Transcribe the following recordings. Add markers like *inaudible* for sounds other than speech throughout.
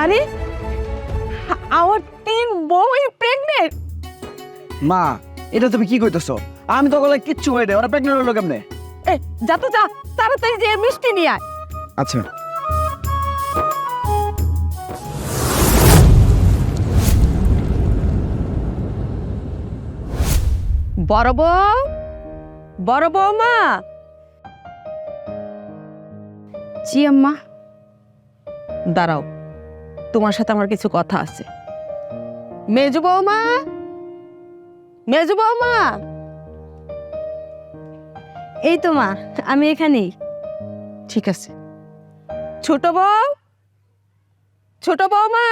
আরে আমার তিন বউই প্রেগনেন্ট মা এটা তুমি কি কইতেছো? আমি তো বলে কিচ্ছু হয়ে দেয় ওরা প্রেগনেন্ট হলো কেমনে? এ যা তো যা তাড়াতাড়ি যে মিষ্টি নিয়ে আয়। আচ্ছা। বড় বউ? বড় বৌমা জি আম্মা। দাঁড়াও, তোমার সাথে আমার কিছু কথা আছে। মেজু বৌমা মেজু বৌমা এই তো মা, আমি এখানেই। ঠিক আছে। ছোট বউ? ছোট বৌমা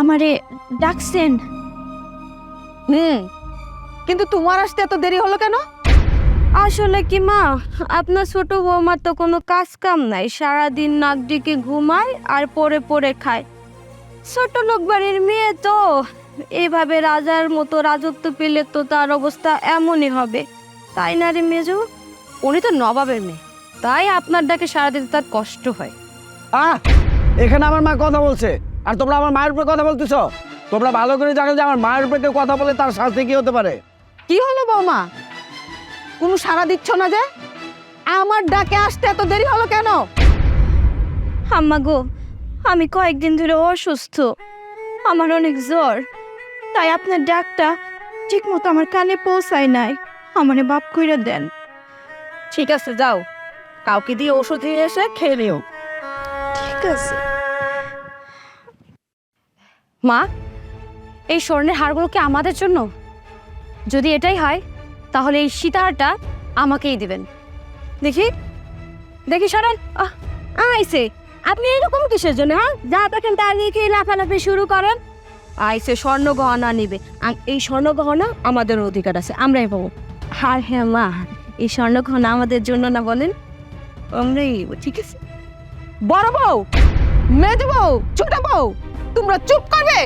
আমারে ডাকছেন। হুম কিন্তু তোমার আসতে এত দেরি হলো কেন? আসলে কি মা আপনার ছোট বৌমার তো কোনো কাজ কাম নাই। সারাদিন নাক ডিকে ঘুমায় আর পড়ে পড়ে খায়। ছোট লোক বাড়ির মেয়ে তো এইভাবে রাজার মতো রাজত্ব পেলে তো তার অবস্থা এমনই হবে। তাই না রে মেজু? উনি তো নবাবের মেয়ে। তাই আপনার ডাকে সারা দিতে তার কষ্ট হয়। আহ এখানে আমার মা কথা বলছে। আর তোমরা আমার মায়ের উপরে কথা বলতেছো? তোমরা ভালো করে জানো যে আমার মায়ের উপরে কেউ কথা বলে তার শাস্তি কি হতে পারে? কি হলো বৌমা? কোনো সাড়া দিচ্ছ না যে? আমার ডাকে আসতে এত দেরি হলো কেন? আম্মা গো আমি কয়েকদিন ধরে অসুস্থ। আমার অনেক জ্বর। তাই আপনার ডাকটা ঠিক মতো আমার কানে পৌঁছায় নাই। আমারে বাপ কইরা দেন। ঠিক আছে যাও। কাউকে দিয়ে ওষুধ নিয়ে এসে খেয়ে নিও। ঠিক আছে মা, এই স্বর্ণের হারগুলো কি আমাদের জন্য? যদি এটাই হয়, তাহলে এই সীতাহারটা আমাকেই দিবেন। দেখি দেখি সরেন আইসে, আপনি এরকম কিসের জন্য হ্যাঁ? যা দেখেন তার দিকে লাফালাফি শুরু করেন। আইসে, স্বর্ণ গহনা নিবে। এই স্বর্ণ গহনা আমাদের অধিকার আছে, আমরাই পাবো। আর হ্যাঁ মা, এই স্বর্ণ গহনা আমাদের জন্য না বলেন? আমরাই ঠিক আছে? বড় বউ মেজ বউ ছোট বউ তোমরা চুপ করবে?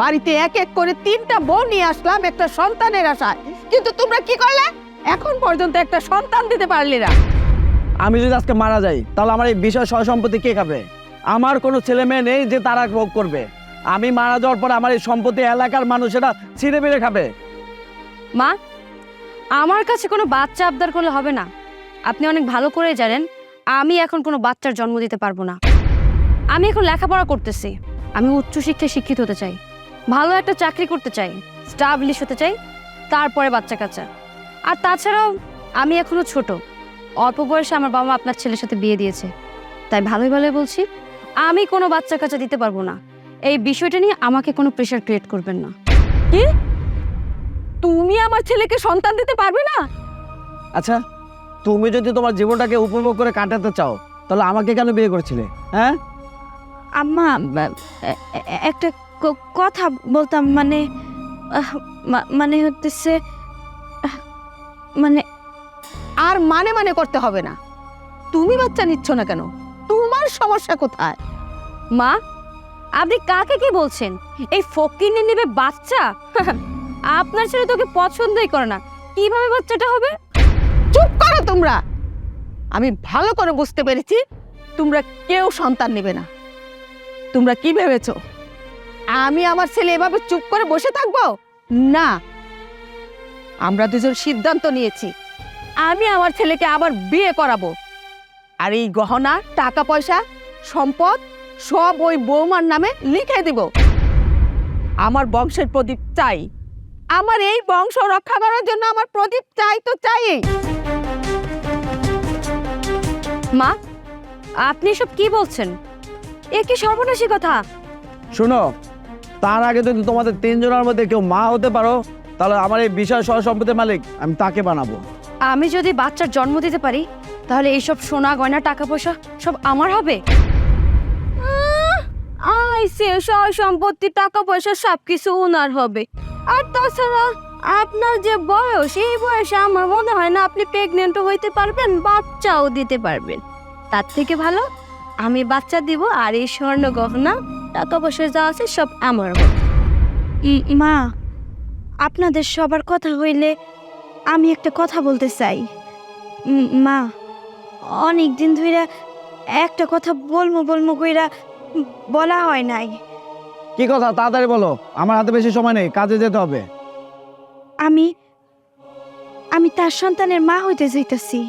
বাড়িতে এক এক করে তিনটা বউ নিয়ে আসলাম একটা সন্তানের আশায়। কিন্তু তোমরা কি করলে? এখন পর্যন্ত একটা সন্তান দিতে পারলে না। আমি যদি আজকে মারা যাই তাহলে আমার এই বিষয় সহ সম্পত্তি কে খাবে? আমার কোনো ছেলে মেয়ে নেই যে তারা ভোগ করবে। আমি মারা যাওয়ার পর আমার এই সম্পত্তি এলাকার মানুষেরা ছিঁড়ে বেড়ে খাবে। মা আমার কাছে কোনো বাচ্চা আবদার করলে হবে না। আপনি অনেক ভালো করে জানেন আমি এখন কোনো বাচ্চার জন্ম দিতে পারব না। আমি এখন লেখাপড়া করতেছি। আমি উচ্চশিক্ষায় শিক্ষিত হতে চাই। ভালো একটা চাকরি করতে চাই। স্টাবলিশ হতে চাই। তারপরে বাচ্চা কাচ্চা। আর তাছাড়াও আমি এখনও ছোট। অল্প বয়সে আমার বাবা আপনার ছেলের সাথে বিয়ে দিয়েছে। তাই ভালোই ভালোই বলছি আমি কোনো বাচ্চা কাচ্চা দিতে পারব না। এই বিষয়টা নিয়ে আমাকে কোনো প্রেশার ক্রিয়েট করবেন না। তুমি আমার ছেলেকে সন্তান দিতে পারবে না? আচ্ছা তুমি যদি তোমার জীবনটাকে উপভোগ করে কাটাতে চাও তাহলে আমাকে কেন বিয়ে করেছিলে? হ্যাঁ? আম্মা একটা কথা বলতাম মানে মানে হতেছে আহ, মানে আর মানে মানে করতে হবে না। তুমি বাচ্চা নিচ্ছ না কেন? তোমার সমস্যা কোথায়? মা আপনি কাকে কি বলছেন? এই ফকিনে নেবে বাচ্চা? *laughs* আপনার ছেলে তোকে পছন্দই করে না। কীভাবে বাচ্চাটা হবে? চুপ করো তোমরা। আমি ভালো করে বুঝতে পেরেছি, তোমরা কেউ সন্তান নেবে না। তোমরা কি ভেবেছো? আমি আমার ছেলে এভাবে চুপ করে বসে থাকব? না। আমরা দুজন সিদ্ধান্ত নিয়েছি, আমি আমার ছেলেকে আবার বিয়ে করাবো। আর এই গহনা, টাকা পয়সা, সম্পদ, সব ওই বৌমার নামে লিখে দিব। আমার বংশের প্রদীপ চাই। আমার এই বংশ রক্ষা করার জন্য আমার প্রদীপ চাই তো চাই। মা আপনি সব কি বলছেন? এ কি সর্বনাশী কথা। শোনো তার আগে যদি তোমাদের তিনজনের মধ্যে কেউ মা হতে পারো তাহলে আমার এই বিশাল সহ সম্পত্তির মালিক আমি তাকে বানাবো। আমি যদি বাচ্চার জন্ম দিতে পারি তাহলে এইসব সোনা গয়না টাকা পয়সা সব আমার হবে? আইসে সয় সম্পত্তি টাকা পয়সা সব কিছু ওনার হবে। আর তাছাড়া আপনার যে বয়স এই বয়সে আমার মনে হয় না আপনি প্রেগনেন্টও হইতে পারবেন বাচ্চাও দিতে পারবেন। তার থেকে ভালো আমি বাচ্চা দিব আর এই স্বর্ণ গহনা টাকা পয়সা যা আছে সব আমার মা আপনাদের সবার কথা হইলে আমি একটা কথা বলতে চাই। মা অনেক দিন ধরে একটা কথা বলব বলব কইরা বলা হয় নাই। কি কথা? তাড়াতাড়ি বলো। আমার হাতে বেশি সময় নেই কাজে যেতে হবে। আমি আমি তার সন্তানের মা হইতে যাইতাছি।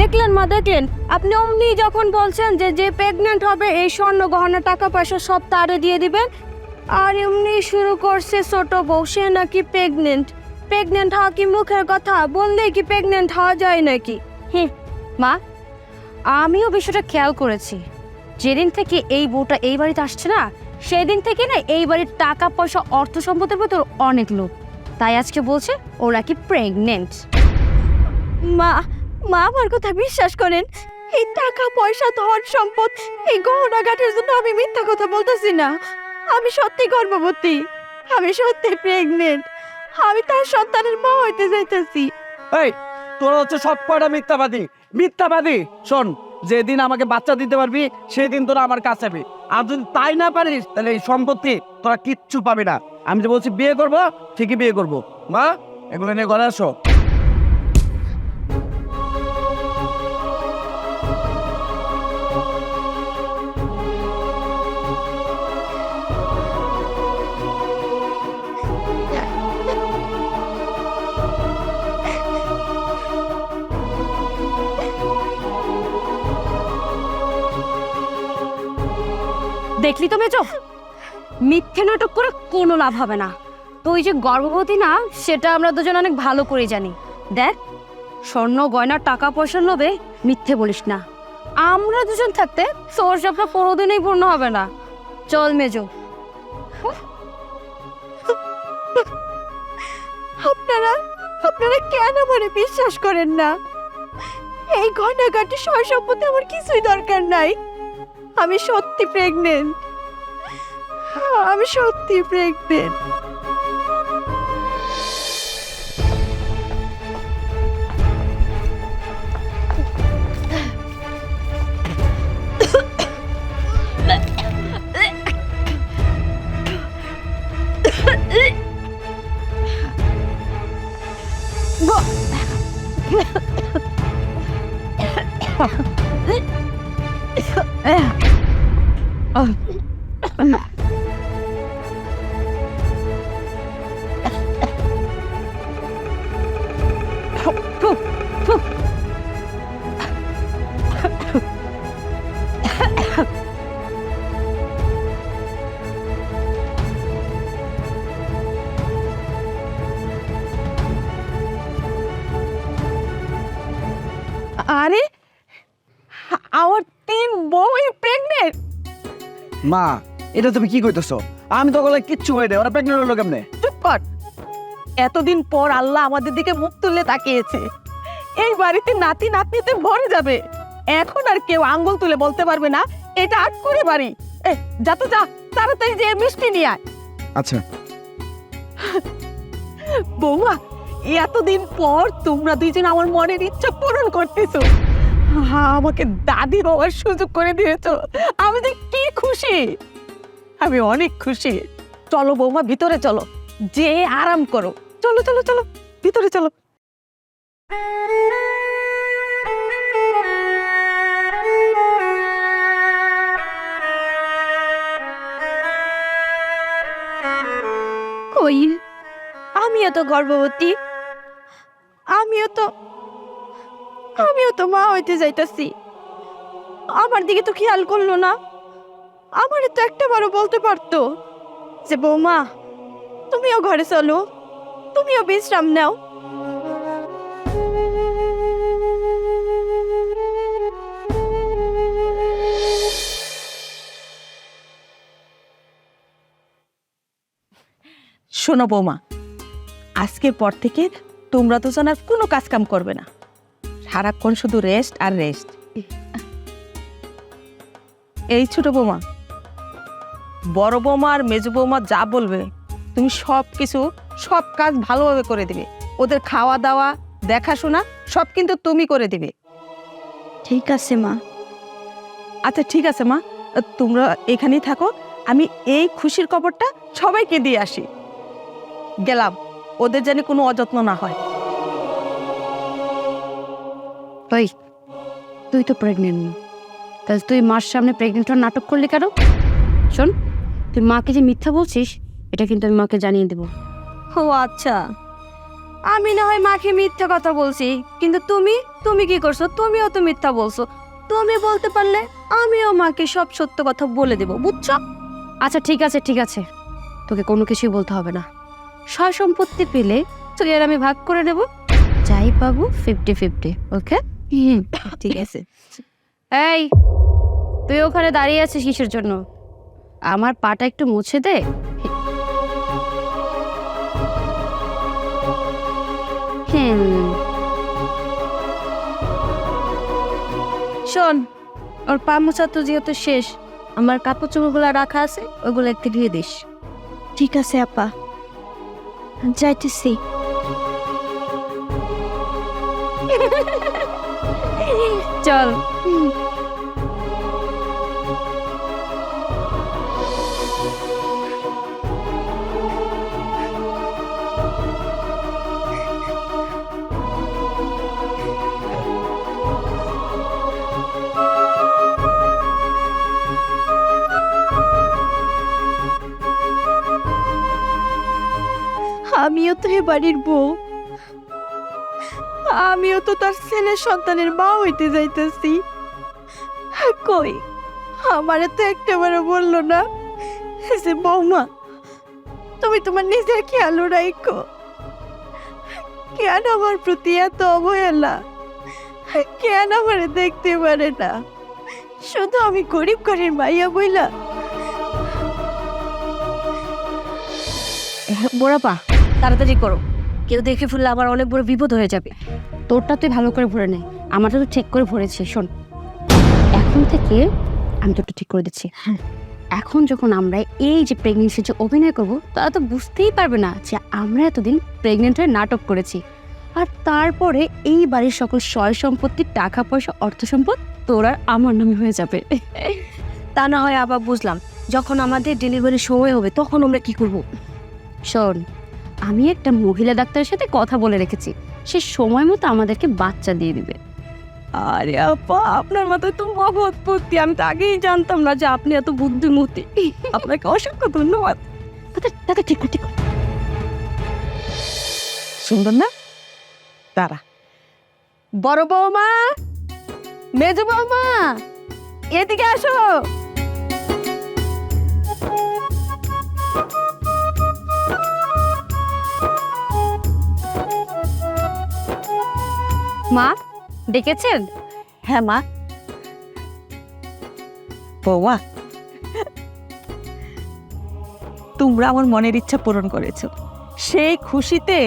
দেখলেন মা দেখলেন। আপনি অমনি যখন বলছেন যে যে প্রেগনেন্ট হবে এই স্বর্ণ গহনা টাকা পয়সা সব তারে দিয়ে দিবেন আর এমনি শুরু করছে ছোট বউ সে নাকি প্রেগনেন্ট প্রেগনেন্ট হওয়া কি মুখের কথা? বললেই কি প্রেগনেন্ট হওয়া যায় নাকি? মা আমিও বিষয়টা খেয়াল করেছি। যেদিন থেকে এই বউটা এই বাড়িতে আসছে না সেদিন থেকে না এই বাড়ির টাকা পয়সা অর্থ সম্পদের ভেতর অনেক লোক তাই আজকে বলছে ওরা কি প্রেগনেন্ট মা মা আমার কথা বিশ্বাস করেন, এই টাকা পয়সা, ধন সম্পদ, এই গহনা ঘাটের জন্য আমি মিথ্যা কথা বলতেছি না। আমি সত্যি গর্ভবতী, আমি সত্যি প্রেগনেন্ট আমি তার সন্তানের মা হইতে যাইতেছি। এই, তোরা হচ্ছে সব কয়টা মিথ্যাবাদী? মিথ্যাবাদী, শোন, যেদিন আমাকে বাচ্চা দিতে পারবি, সেদিন তোরা আমার কাছে যাবি। আর যদি তাই না পারিস, তাহলে এই সম্পত্তি তোরা কিচ্ছু পাবি না। আমি যে বলছি বিয়ে করব, ঠিকই বিয়ে করব। মা, এগুলো নিয়ে ঘরে আসো। দেখলি তো মেজো? মিথ্যে নাটক করে কোনো লাভ হবে না। তুই যে গর্ভবতী না, সেটা আমরা দুজন অনেক ভালো করে জানি। দেখ, স্বর্ণ, গয়না, টাকা পয়সার লোভে মিথ্যে বলিস না। আমরা দুজন থাকতে তোর সবটা কোনোদিনই পূর্ণ হবে না। চল মেজো। আপনারা আপনারা কেন আমারে বিশ্বাস করেন না? এই গয়নাঘাটে সয় সম্পত্তি আমার কিছুই দরকার নাই। আমি সত্যি প্রেগনেন্ট আমি সত্যি প্রেগনেন্ট আমার তিন বউই প্রেগনেন্ট মা এটা তুমি কি কইতেছো? আমি তো বলে কিচ্ছু হয়ে দেয় ওরা প্রেগনেন্ট হলো কেমনে? চুপ কর। এতদিন পর আল্লাহ আমাদের দিকে মুখ তুলে তাকিয়েছে। এই বাড়িতে নাতি নাতনিতে ভরে যাবে। এখন আর কেউ আঙ্গুল তুলে বলতে পারবে না এটা আট করে বাড়ি। এ যা তো যা তাড়াতাড়ি যে মিষ্টি নিয়ে আয়। আচ্ছা। বৌমা এতদিন পর তোমরা দুইজন আমার মনের ইচ্ছা পূরণ করতেছো। আমাকে দাদি হওয়ার সুযোগ করে দিয়েছ। আমি যে কি খুশি? আমি অনেক খুশি। চলো বৌমা, ভিতরে চলো। যে আরাম করো। চলো চলো চলো। ভিতরে চলো। কই? আমিও তো গর্ভবতী। আমিও তো আমিও তো মা হইতে যাইতাছি। আমার দিকে তো খেয়াল করল না। আমারে তো একটা বারও বলতে পারতো যে, বৌমা, তুমিও ঘরে চলো, তুমিও বিশ্রাম নাও। শোনো বৌমা, আজকের পর থেকে তোমরা দুজন আর কোনো কাজ কাম করবে না। সারাক্ষণ শুধু রেস্ট আর রেস্ট এই ছোট বৌমা বড় বৌমা আর মেজ বৌমা যা বলবে তুমি সব কিছু সব কাজ ভালোভাবে করে দিবে। ওদের খাওয়া দাওয়া দেখাশোনা সব কিন্তু তুমি করে দিবে। ঠিক আছে মা। আচ্ছা ঠিক আছে মা। তোমরা এখানেই থাকো আমি এই খুশির খবরটা সবাইকে দিয়ে আসি। গেলাম ওদের যেন কোনো অযত্ন না হয়। ওই তুই তো প্রেগনেন্ট না তাহলে তুই মার সামনে প্রেগনেন্ট হওয়ার নাটক করলি কেন? শোন তুই মাকে যে মিথ্যা বলছিস এটা কিন্তু আমি মাকে জানিয়ে দেবো। ও আচ্ছা। আমি না হয় মাকে মিথ্যা কথা বলছি কিন্তু তুমি তুমি কি করছ? তুমিও তো মিথ্যা বলছো। তুমি বলতে পারলে আমিও মাকে সব সত্য কথা বলে দেব বুঝছ? আচ্ছা ঠিক আছে ঠিক আছে। তোকে কোনো কিছুই বলতে হবে না। সয় সম্পত্তি পেলে তুই আর আমি ভাগ করে দেব যাই পাবো ফিফটি ফিফটি ওকে ঠিক আছে। এই তুই ওখানে দাঁড়িয়ে আছিস কিসের জন্য? আমার পাটা একটু মুছে দে। হুম। শোন ওর পা মোছা তো যেহেতু শেষ আমার কাপড় চোপড়গুলো রাখা আছে ওগুলো একটু ধুয়ে দিস। ঠিক আছে আপা। যাইতেছি। চল। আমিও তো এ বাড়ির বউ। আমিও তো তার ছেলের সন্তানের মা হইতে যাইতেছি। কই? আমারে তো একেবারে বলল না যে, বৌমা, তুমি তোমার নিজের খেয়াল রাখো কেন আমার প্রতি এত অবহেলা? কেন আমারে দেখতে পারে না? শুধু আমি গরিব ঘরের মাইয়া বইলা। বোড়াপা তাড়াতাড়ি করো। কেউ দেখে ফেললে আবার অনেক বড় বিপদ হয়ে যাবে। তোরটা তুই ভালো করে ভরে নে। আমারটা তো ঠিক করে ভরেছি, শোন। এখন থেকে আমি তোরটা ঠিক করে দিচ্ছি। হ্যাঁ। এখন যখন আমরা এই যে প্রেগনেন্সির যে অভিনয় করব, তারা তো বুঝতেই পারবে না যে আমরা এতদিন প্রেগনেন্ট হয়ে নাটক করেছি। আর তারপরে এই বাড়ির সকল সয় সম্পত্তি, টাকা পয়সা, অর্থ সম্পদ তোর আর আমার নামে হয়ে যাবে। *laughs* তা না হয় আবার বুঝলাম, যখন আমাদের ডেলিভারি সময় হবে, তখন আমরা কি করব? শোন আমি একটা মহিলা ডাক্তারের সাথে কথা বলে রেখেছি। সে সময় মতো আমাদেরকে বাচ্চা দিয়ে দিবে। আরে আপা আপনার মাথায় তো মহৎ বুদ্ধি আমি তো আগেই জানতাম না যে আপনি এত বুদ্ধিমতী। *laughs* আপনাকে অসংখ্য ধন্যবাদ। তাতে ঠিক ঠিক। সুন্দর না? তারা বড় বৌমা মেজো বৌমা এদিকে আসো। মা ডেকেছেন? হ্যাঁ মা। বৌমা তোমরা আমার মনের ইচ্ছা পূরণ করেছ। সেই খুশিতে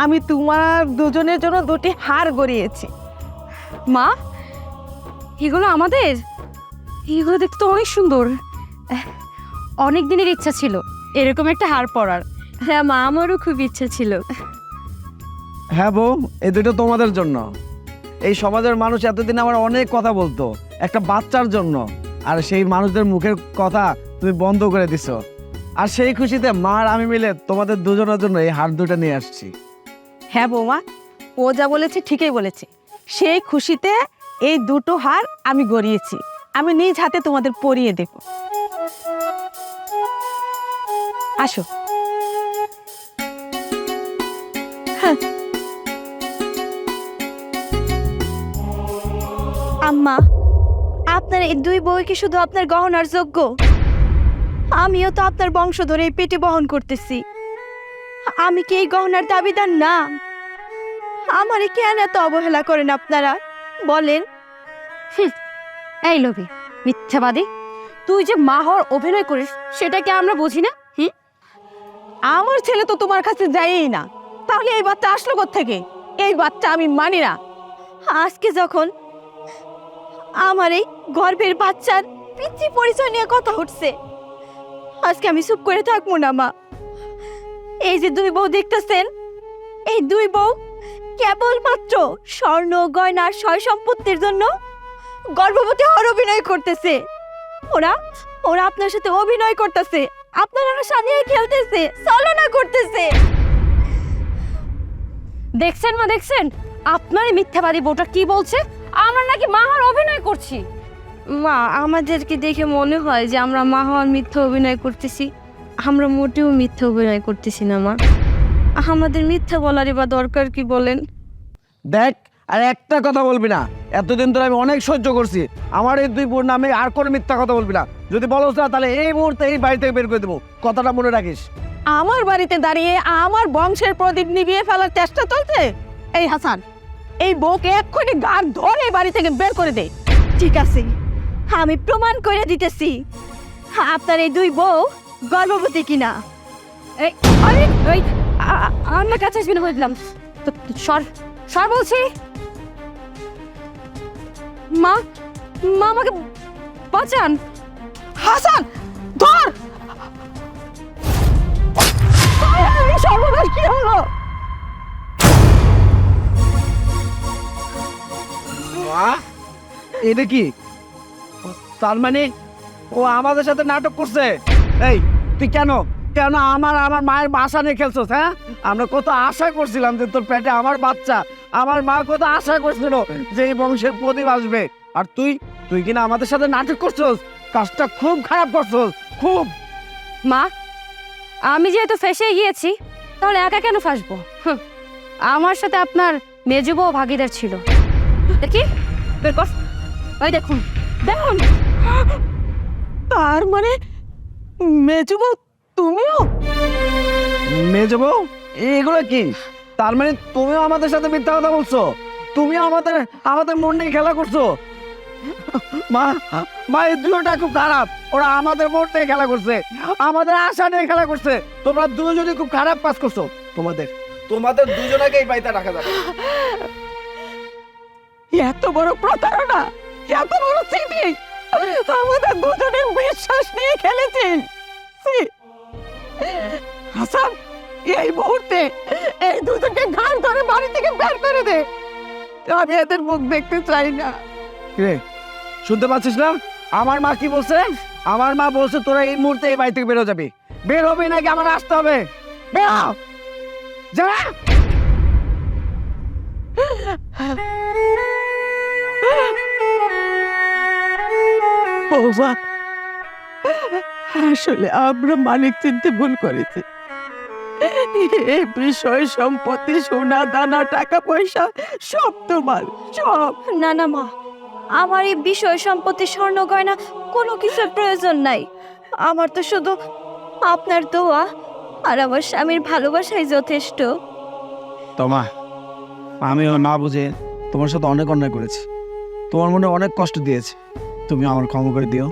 আমি তোমার দুজনের জন্য দুটি হার গড়িয়েছি। মা এগুলো আমাদের? এগুলো দেখতে তো অনেক সুন্দর। অনেক দিনের ইচ্ছা ছিল এরকম একটা হার পরার। হ্যাঁ মা আমারও খুব ইচ্ছা ছিল। হ্যাঁ বউ, এই দুটো তোমাদের জন্য। এই সমাজের মানুষ এতদিন আমার অনেক কথা বলতো, একটা বাচ্চার জন্য। আর সেই মানুষদের মুখের কথা তুমি বন্ধ করে দিছো। আর সেই খুশিতে মা আর আমি মিলে তোমাদের দুজনের জন্য এই হার দুটো নিয়ে আসছি। হ্যাঁ বৌমা, ও যা বলেছে ঠিকই বলেছে। সেই খুশিতে এই দুটো হার আমি গড়িয়েছি। আমি নিজ হাতে তোমাদের পরিয়ে দেব। আসো। আম্মা, আপনার এই দুই বই কি শুধু আপনার গহনার যোগ্য? আমিও তো আপনার বংশ ধরে পেটে বহন করতেছি। আমি কি এই গহনার দাবিদার না? আমারে কেন এত অবহেলা করেন আপনারা? বলেন। এই লোভি, মিথ্যাবাদী, তুই যে মা হওয়ার অভিনয় করিস, সেটা কি আমরা বুঝি না? হুম? আমার ছেলে তো তোমার কাছে যায়ই না। তাহলে এই বাচ্চা আসলো থেকে এই বাচ্চা আমি মানি না। আজকে যখন আমার এই গর্ভের বাচ্চার পিতৃ পরিচয় নিয়ে কথা উঠছে আজকে আমি চুপ করে থাকব না, মা। এই যে দুই বউ দেখতেছেন, এই দুই বউ কেবলমাত্র স্বর্ণ গয়নার সয় সম্পত্তির জন্য গর্ভবতী হওয়ার অভিনয় করতেছে। ওরা ওরা আপনার সাথে অভিনয় করতেছে। আপনার আশা নিয়ে খেলতেছে ছলনা করতেছে। দেখছেন মা, দেখছেন? আপনার মিথ্যাবাদী বউটা কি বলছে? আমরা নাকি মা হওয়ার অভিনয় করছি। মা আমাদেরকে দেখে মনে হয় যে আমরা মা হওয়ার মিথ্যা অভিনয় করতেছি। আমরা মোটেও মিথ্যা অভিনয় করতেছি না মা। আমাদের মিথ্যা বলারই বা দরকার কি বলেন? দেখ আর একটা কথা বলবি না। এতদিন ধরে আমি অনেক সহ্য করছি। আমার এই দুই বোন নামে আর কোনো মিথ্যা কথা বলবি না। যদি বলোস না তাহলে এই মুহূর্তে এই বাড়ি থেকে বের করে দেবো। কথাটা মনে রাখিস। আমার বাড়িতে দাঁড়িয়ে আমার বংশের প্রদীপ নিভিয়ে ফেলার চেষ্টা চলছে? এই হাসান এই বউকে এক্ষুনি গান ধরে বাড়ি থেকে বের করে দে। ঠিক আছে আমি প্রমাণ করে দিতেছি। আপনার এই দুই বউ গর্ভবতী কিনা? এই আরে আমার কাছে আসবি না বলে দিলাম। তো তো সর সর বলছি। মা মা আমাকে বাঁচান। হাসান ধর! সর্বনাশ কি হলো? এটা কি? তার মানে ও আমাদের সাথে নাটক করছে? এই, তুই কেন? কেন আমার আমার মায়ের বাসা নিয়ে খেলছস হ্যাঁ? আমরা কত আশা করছিলাম যে তোর পেটে আমার বাচ্চা, আমার মা কত আশা করছিল যে এই বংশের প্রদীপ আসবে। আর তুই তুই কিনা আমাদের সাথে নাটক করছস? কাজটা খুব খারাপ করছস, খুব। মা, আমি যেহেতু ফেসে গিয়েছি, তাহলে একা কেন ফাঁসবো? আমার সাথে আপনার মেজবও ভাগিদার ছিল। দেখি বের কর। ওই দেখুন দেখুন। তার মানে মেজু বউ তুমিও? মেজো বউ এগুলো কি? তার মানে তুমিও আমাদের সাথে মিথ্যা কথা বলছো? তুমি আমাদের আমাদের মন নিয়ে খেলা করছ? মা মা এই দুটোটা খুব খারাপ। ওরা আমাদের মন নিয়ে খেলা করছে। আমাদের আশা নিয়ে খেলা করছে। তোমরা দুজনে খুব খারাপ কাজ করছ। তোমাদের তোমাদের দুজনকে এই বাড়িতে রাখা যাবে। এত বড় প্রতারণা এত বড় চিঠি আমাদের দুজনের বিশ্বাস নিয়ে খেলেছিস ছি! হাসান এই মুহূর্তে এই দুজনকে ঘাড় ধরে বাড়ি থেকে বের করে দে। আমি এদের মুখ দেখতে চাই না। কিরে শুনতে পাচ্ছিস না? আমার মা কি বলছে? আমার মা বলছে তোরা এই মুহূর্তে এই বাড়ি থেকে বেরো যাবি। বের হবি নাকি আমার আসতে হবে? বের। যা! *laughs* বৌমা আসলে আমরা মালিক চিনতে ভুল করেছি। এই বিষয় সম্পত্তি সোনা দানা টাকা পয়সা সব তোমার সব। না না মা আমার এই বিষয় সম্পত্তি স্বর্ণ গয়না কোনো কিছুর প্রয়োজন নাই। আমার তো শুধু আপনার দোয়া আর আমার স্বামীর ভালোবাসাই যথেষ্ট। তোমা আমিও না বুঝে তোমার সাথে অনেক অন্যায় করেছি। তোমার মনে অনেক কষ্ট দিয়েছে। তুমি আমার ক্ষমা করে দিও।